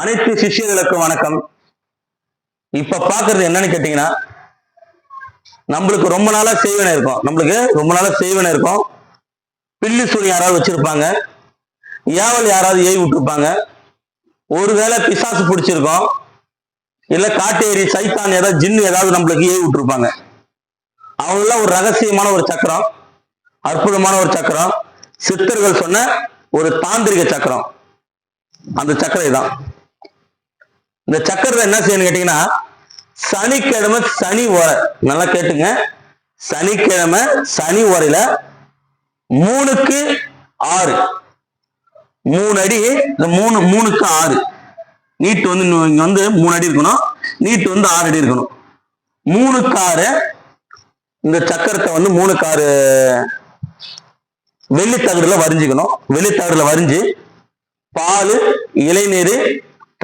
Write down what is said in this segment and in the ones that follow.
அனைத்து சிஷ்யர்களுக்கும் வணக்கம். இப்ப பாக்குறது என்னன்னு கேட்டீங்கன்னா நம்மளுக்கு ரொம்ப நாளா செய்வன இருக்கும். நம்மளுக்கு ரொம்ப நாளா செய்வன இருக்கும். பில்லி சூழ் யாராவது வச்சிருப்பாங்க. ஏவல் யாராவது ஏவி விட்டுருப்பாங்க. ஒருவேளை பிசாசு பிடிச்சிருக்கோம். இல்ல காட்டேரி சைத்தான் ஏதாவது ஜின்னு ஏதாவது நம்மளுக்கு ஏவி விட்டுருப்பாங்க. அவங்களாம் ஒரு ரகசியமான ஒரு சக்கரம். அற்புதமான ஒரு சக்கரம். சித்தர்கள் சொன்ன ஒரு தாந்திரிக சக்கரம். அந்த சக்கரை தான் இந்த சக்கரத்தை என்ன செய்யணும் கேட்டீங்கன்னா சனிக்கிழமை சனி உரை நல்லா கேட்டுங்க. சனிக்கிழமை சனி உரையில மூணுக்கு ஆறு. மூணு அடி இந்த மூணு மூணுக்கு ஆறு. நீட் வந்து இன்னும் இங்க வந்து மூணு அடி இருக்கணும். நீட்டு வந்து ஆறு அடி இருக்கணும். மூணுக்கு ஆறு இந்த சக்கரத்தை வந்து மூணுக்கு ஆறு வெள்ளித்தகடுல வரிஞ்சுக்கணும். வெள்ளித்தகடுல வரிஞ்சு பால் இளைநீர்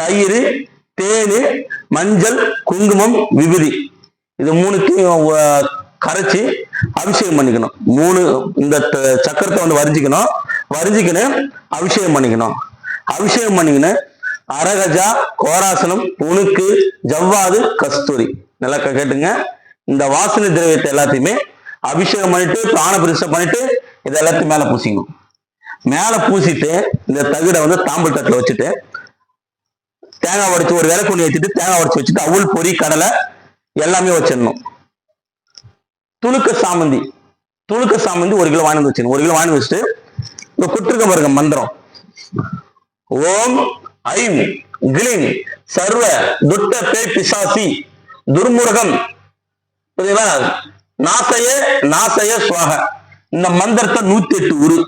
தயிர் தேன் மஞ்சள் குங்குமம் விபதி. இது மூணுத்தையும் கரைச்சி அபிஷேகம் பண்ணிக்கணும். மூணு இந்த த- சக்கரத்தை வந்து வரிஞ்சிக்கணும். வரிஞ்சிக்கின்னு அபிஷேகம் பண்ணிக்கணும். அபிஷேகம் பண்ணிக்கின்னு அரகஜா கோராசனம் உணுக்கு ஜவ்வாது கஸ்தூரி. நல்லா கேட்டுங்க. இந்த வாசனை திரவியத்தை எல்லாத்தையுமே அபிஷேகம் பண்ணிட்டு பிராண பிரதிஷ்டை பண்ணிட்டு இதை எல்லாத்தையும் மேல பூசிக்கணும். மேல பூசிட்டு இந்த தகுடை வந்து தாம்பல் தட்டில் வச்சுட்டு தேங்காய் உடைச்சு ஒரு விளக்கு வச்சுட்டு தேங்காய் உடைச்சு வச்சுட்டு அவுள் பொறி கடலை எல்லாமே வச்சிடணும். துளுக்க சாமந்தி. துளுக்க சாமந்தி ஒரு கிலோ வாங்கி வந்து வச்சிடணும். ஒரு கிலோ வாங்கி வச்சுட்டு இந்த குட்டிருக்க பாருங்க மந்திரம். ஓம் ஐம் கிளீம் சர்வ துட்ட பே பிசாசி துர்முருகம். புரியுதா? நாசைய நாசய சுவாக. இந்த மந்திரத்தை நூத்தி எட்டு உரு.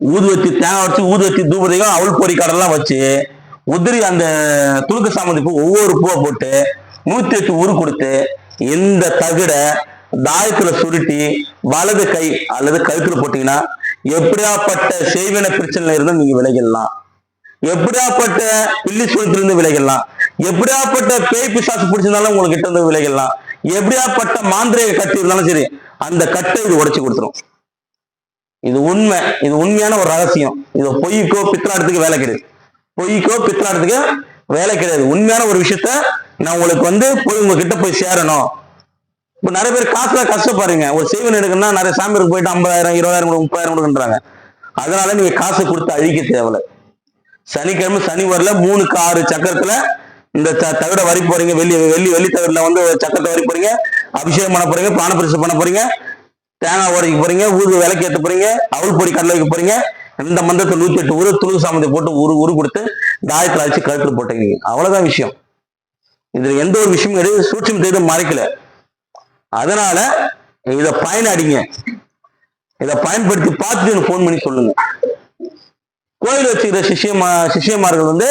ஊதுவத்தி தேங்காய் வச்சு ஊதுவத்தி தூபதிகம் அவள் பொறி கடலாம் வச்சு உதிரி அந்த துளுக்கு சாமந்தி பூ ஒவ்வொரு பூவை போட்டு நூத்தி எட்டு உரு கொடுத்து இந்த தகுட தாயத்துல சுருட்டி வலது கை அல்லது கழுத்துல போட்டீங்கன்னா எப்படியாப்பட்ட செய்வின பிரச்சனையில இருந்து நீங்க விலகிடலாம். எப்படியாப்பட்ட பில்லி சுழத்திலிருந்து விலகிடலாம். எப்படியாப்பட்ட பேய் பிசாசு பிடிச்சிருந்தாலும் உங்களுக்கு கிட்ட இருந்து விலகிடலாம். எப்படியாப்பட்ட மாந்திரையை கட்டி இருந்தாலும் சரி அந்த கட்டை இது உடைச்சு கொடுத்துரும். இது உண்மை இது உண்மையான ஒரு ரகசியம். இது பொய்க்கோ பித்தலாட்டத்துக்கு வேலை கிடையாது. பொய்க்கோ பித்தலாட்டத்துக்கு வேலை கிடையாது. உண்மையான ஒரு விஷயத்த நான் உங்களுக்கு வந்து போய் உங்ககிட்ட போய் சேரணும். இப்போ நிறைய பேர் காசுல கஷ்டப்படுறீங்க. ஒரு செய்வன் எடுக்கணும்னா நிறைய சாமியாருக்கு போயிட்டு ஐம்பதாயிரம் இருபதாயிரம் முப்பதாயிரம் கொடுக்குறாங்க அதனால நீங்க காசு கொடுத்து அழிக்க தேவையில்ல. சனிக்கிழமை சனி வரல மூணுக்கு ஆறு சக்கரத்துல இந்த த- தகட வரி போறீங்க. வெள்ளி வெள்ளி வெள்ளி தகடுல வந்து சக்கரத்தை வரி போறீங்க. அபிஷேகம் பண்ண போறீங்க பான பரிசு பண்ண போறீங்க தேங்காய் உடைக்க போறீங்க ஊது விளக்கு ஏற்ற போறீங்க அவுள் பொடி கடலை வைக்க போறீங்க. இந்த மந்திரத்தை நூத்தி எட்டு உரு துளு சாமந்தி போட்டு உரு உரு கொடுத்து தாயத்துல அழிச்சு கழுத்துல போட்டீங்க. அவ்வளவுதான் விஷயம். இதுல எந்த ஒரு விஷயமும் கிடையாது. சூட்சம் செய்து மறைக்கல. அதனால இத பயனடிங்க. இத பயன்படுத்தி பார்த்துட்டு எனக்கு ஃபோன் பண்ணி சொல்லுங்க. கோயில் வச்சுக்கிற சிஷியமா சிஷியமார்கள் வந்து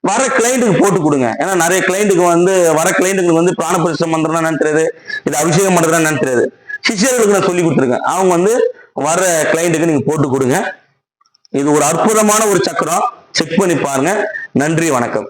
வர கிளைண்ட்டுக்கு போட்டு கொடுங்க. ஏன்னா நிறைய கிளைண்ட்டுக்கு வந்து வர கிளைண்ட்டுக்கு வந்து பிராண பிரதிஷ்டை மந்திரம் நினைக்கிறது இது அபிஷேகம் பண்றதுனா நினைக்கிறது சிஷியர்களுக்கு நான் சொல்லி கொடுத்துருக்கேன். அவங்க வந்து வர கிளைண்ட்டுக்கு நீங்க போட்டு கொடுங்க. இது ஒரு அற்புதமான ஒரு சக்கரம். செக் பண்ணி பாருங்க. நன்றி வணக்கம்.